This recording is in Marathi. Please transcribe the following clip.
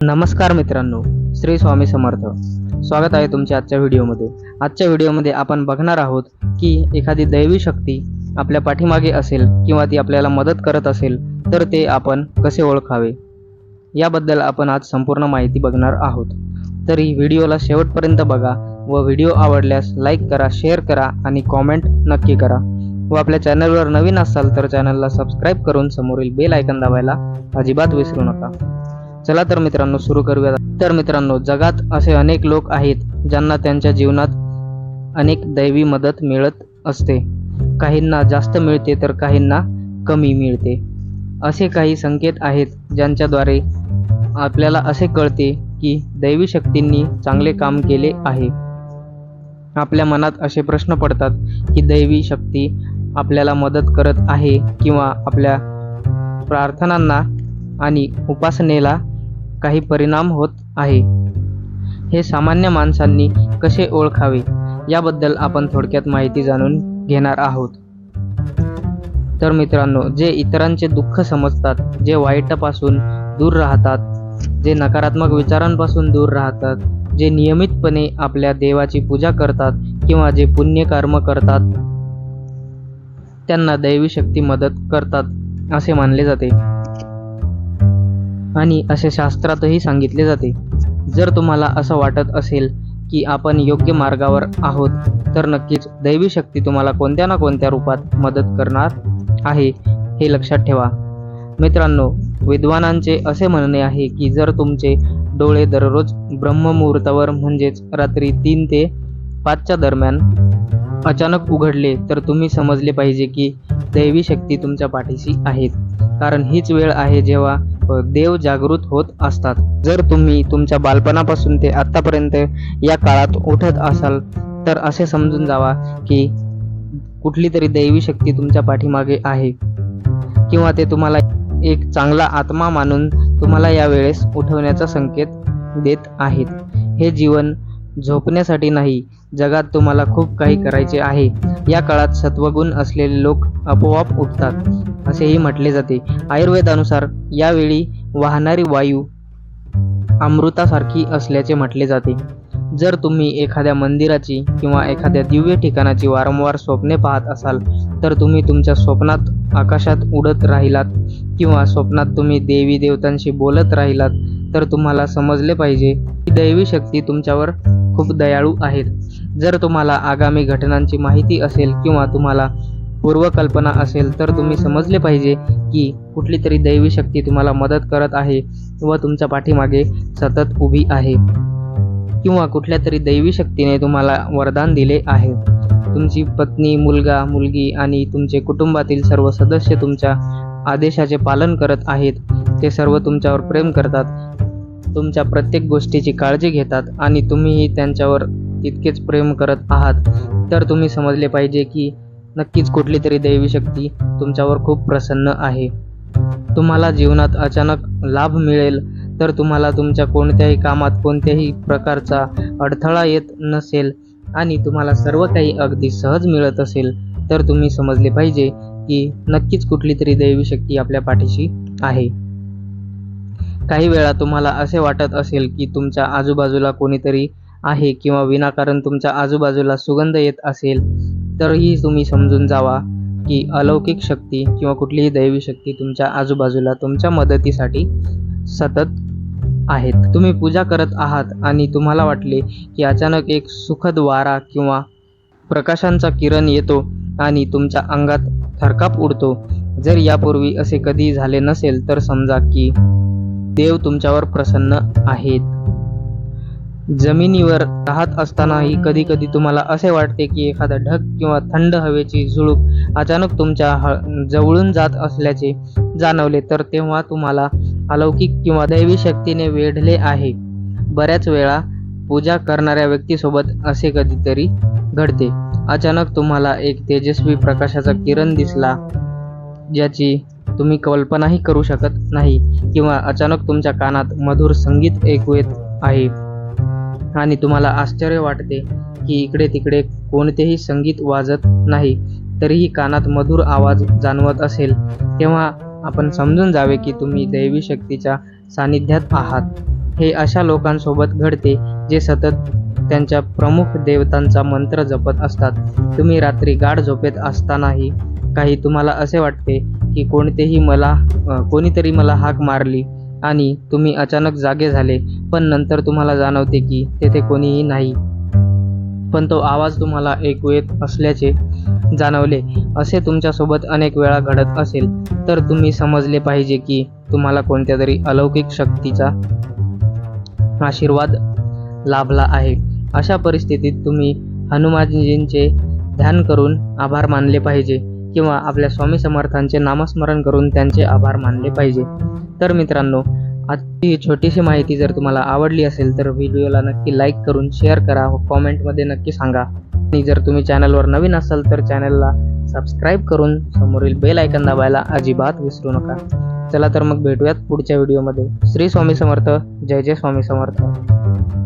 नमस्कार मित्रांनो श्री स्वामी समर्थ. स्वागत आहे तुमच्या आजच्या व्हिडिओमध्ये. आजच्या व्हिडिओमध्ये आपण बघणार आहोत की एखादी दैवी शक्ती आपल्या पाठीमागे असेल किंवा ती आपल्याला मदत करत असेल तर ते आपण कसे ओळखावे? याबद्दल आपण आज संपूर्ण माहिती बघणार आहोत. तरी व्हिडिओला शेवटपर्यंत बघा व व्हिडिओ आवडल्यास लाईक करा शेअर करा आणि कॉमेंट नक्की करा. व आपल्या चॅनलवर नवीन असाल तर चॅनलला सबस्क्राईब करून समोरील बेल आयकन दाबायला अजिबात विसरू नका. चला तर मित्रांनो सुरू करूया तर मित्रांनो जगात असे अनेक लोक आहेत ज्यांना त्यांच्या जीवनात अनेक दैवी मदत मिळत असते. काहींना जास्त मिळते तर काहींना कमी मिळते. असे काही संकेत आहेत ज्यांच्याद्वारे आपल्याला असे कळते की दैवी शक्तींनी चांगले काम केले आहे. आपल्या मनात असे प्रश्न पडतात की दैवी शक्ती आपल्याला मदत करत आहे किंवा आपल्या प्रार्थनांना आणि उपासनेला काही परिणाम होत आहे. हे सामान्य माणसांनी कसे ओळखावे? याबद्दल आपण थोडक्यात माहिती जाणून घेणार आहोत. तर मित्रांनो जे इतरांचे दुःख समजतात जे वाईटापासून दूर राहतात जे नकारात्मक विचारांपासून दूर राहतात जे नियमितपणे आपल्या देवाची पूजा करतात किंवा जे पुण्यकर्म करतात त्यांना दैवी शक्ती मदत करतात असे मानले जाते. आणि असे शास्त्रातही सांगितले जाते. जर तुम्हाला असं वाटत असेल की आपण योग्य मार्गावर आहोत तर नक्कीच दैवी शक्ती तुम्हाला कोणत्या ना कोणत्या रूपात मदत करणार आहे हे लक्षात ठेवा. मित्रांनो विद्वानांचे असे म्हणणे आहे की जर तुमचे डोळे दररोज ब्रह्ममुहूर्तावर म्हणजेच रात्री तीन ते पाचच्या दरम्यान अचानक उघडले तर तुम्ही समजले पाहिजे की दैवी शक्ती तुमच्या पाठीशी आहेत. कारण हीच वेळ आहे जेव्हा देव जागृत होत असतात. जर तुम्ही तुमच्या बालपणापासून ते आत्तापर्यंत या काळात उठत असाल तर असे समजून जावा की कुठली तरी दैवी शक्ती तुमच्या पाठीमागे आहे. किंवा ते तुम्हाला एक चांगला आत्मा मानून तुम्हाला या वेळेस उठवण्याचा संकेत देत आहेत. हे जीवन झोपण्यासाठी नाही जगात तुम्हाला खूप काही करायचे आहे. या काळात सत्वगुण असलेले लोक आपोआप उठतात असेही म्हटले जाते. आयुर्वेदानुसार यावेळी वाहणारी वायू अमृतासारखी असल्याचे म्हटले जाते. जर तुम्ही एखाद्या मंदिराची किंवा एखाद्या दिव्य ठिकाणाची वारंवार स्वप्ने पाहत असाल तर तुम्ही तुमच्या स्वप्नात आकाशात उडत राहिलात किंवा स्वप्नात तुम्ही देवी देवतांशी बोलत राहिलात तर तुम्हाला समजले पाहिजे की दैवी शक्ती तुमच्यावर खूप दयाळू आहेत. जर तुम्हाला आगामी घटनांची माहिती असेल किंवा तुम्हाला पूर्वकल्पना असेल तर तुम्ही समजले पाहिजे की कुठली तरी दैवी शक्ती तुम्हाला मदत करत आहे व तुमच्या पाठीमागे सतत उभी आहे. किंवा कुठल्या तरी दैवी शक्तीने तुम्हाला वरदान दिले आहे. तुमची पत्नी मुलगा मुलगी आणि तुमचे कुटुंबातील सर्व सदस्य तुमच्या आदेशाचे पालन करत आहेत. ते सर्व तुमच्यावर प्रेम करतात. तुमच्या प्रत्येक गोष्टीची काळजी घेतात आणि तुम्हीही त्यांच्यावर तितकेच प्रेम करत आहात. तर तुम्ही समजले पाहिजे की नक्कीच कुठली तरी दैवी शक्ती तुमच्यावर खूप प्रसन्न आहे. तुम्हाला जीवनात अचानक लाभ मिळेल तर तुम्हाला तुमच्या कोणत्याही कामात कोणत्याही प्रकारचा अडथळा येत नसेल आणि तुम्हाला सर्व काही अगदी सहज मिळत असेल तर तुम्ही समजले पाहिजे की नक्कीच कुठली तरी दैवी शक्ती आपल्या पाठीशी आहे. काही वेळा तुम्हाला असे वाटत असेल की तुमच्या आजूबाजूला कोणीतरी आहे किंवा विनाकारण तुमच्या आजूबाजूला सुगंध येत असेल तरीही तुम्ही समजून जावा की अलौकिक शक्ती किंवा कुठलीही दैवी शक्ती तुमच्या आजूबाजूला तुमच्या मदतीसाठी सतत आहेत. तुम्ही पूजा करत आहात आणि तुम्हाला वाटले की अचानक एक सुखद वारा किंवा प्रकाशांचा किरण येतो आणि तुमच्या अंगात थरकाप उडतो. जर यापूर्वी असे कधी झाले नसेल तर समजा की देव तुमच्यावर प्रसन्न आहेत. जमिनीवर राहत असतानाही कधी कधी तुम्हाला असे वाटते की एखादा ढग किंवा थंड हवेची झुळूक अचानक तुमच्या ह जवळून जात असल्याचे जाणवले तर तेव्हा तुम्हाला अलौकिक किंवा दैवी शक्तीने वेढले आहे. बऱ्याच वेळा पूजा करणाऱ्या व्यक्तीसोबत असे कधीतरी घडते. अचानक तुम्हाला एक तेजस्वी प्रकाशाचा किरण दिसला ज्याची तुम्ही कल्पनाही करू शकत नाही किंवा अचानक तुमच्या कानात मधुर संगीत ऐकू येत आहे. आणि तुम्हाला आश्चर्य वाटते की इकडे तिकडे कोणतेही संगीत वाजत नाही तरीही कानात मधुर आवाज जाणवत असेल. तेव्हा आपण समजून जावे की तुम्ही दैवी शक्तीच्या सानिध्यात आहात. हे अशा लोकांसोबत घडते जे सतत त्यांच्या प्रमुख देवतांचा मंत्र जपत असतात. तुम्ही रात्री गाढ झोपेत असतानाही काही तुम्हाला असे वाटते की कोणतेही मला कोणीतरी मला हाक मारली. आणि तुम्ही अचानक जागे झाले पण नंतर तुम्हाला जाणवते की तेथे कोणीही नाही. पण तो आवाज तुम्हाला ऐकू येत असल्याचे जाणवले. असे तुमच्यासोबत अनेक वेळा घडत असेल तर तुम्ही समजले पाहिजे की तुम्हाला कोणत्या तरी अलौकिक शक्तीचा आशीर्वाद लाभला आहे. अशा परिस्थितीत तुम्ही हनुमानजींचे ध्यान करून आभार मानले पाहिजे किंवा आपल्या स्वामी समर्थांचे नामस्मरण करून त्यांचे आभार मानले पाहिजे. तर मित्रांनो आजची ही छोटीशी माहिती जर तुम्हाला आवडली असेल तर व्हिडिओला नक्की लाईक करून शेअर करा व कॉमेंटमध्ये नक्की सांगा. आणि जर तुम्ही चॅनलवर नवीन असाल तर चॅनलला सबस्क्राईब करून समोरील बेल आयकन दाबायला अजिबात विसरू नका. चला तर मग भेटूयात पुढच्या व्हिडिओमध्ये श्री स्वामी समर्थ. जय जय स्वामी समर्थ.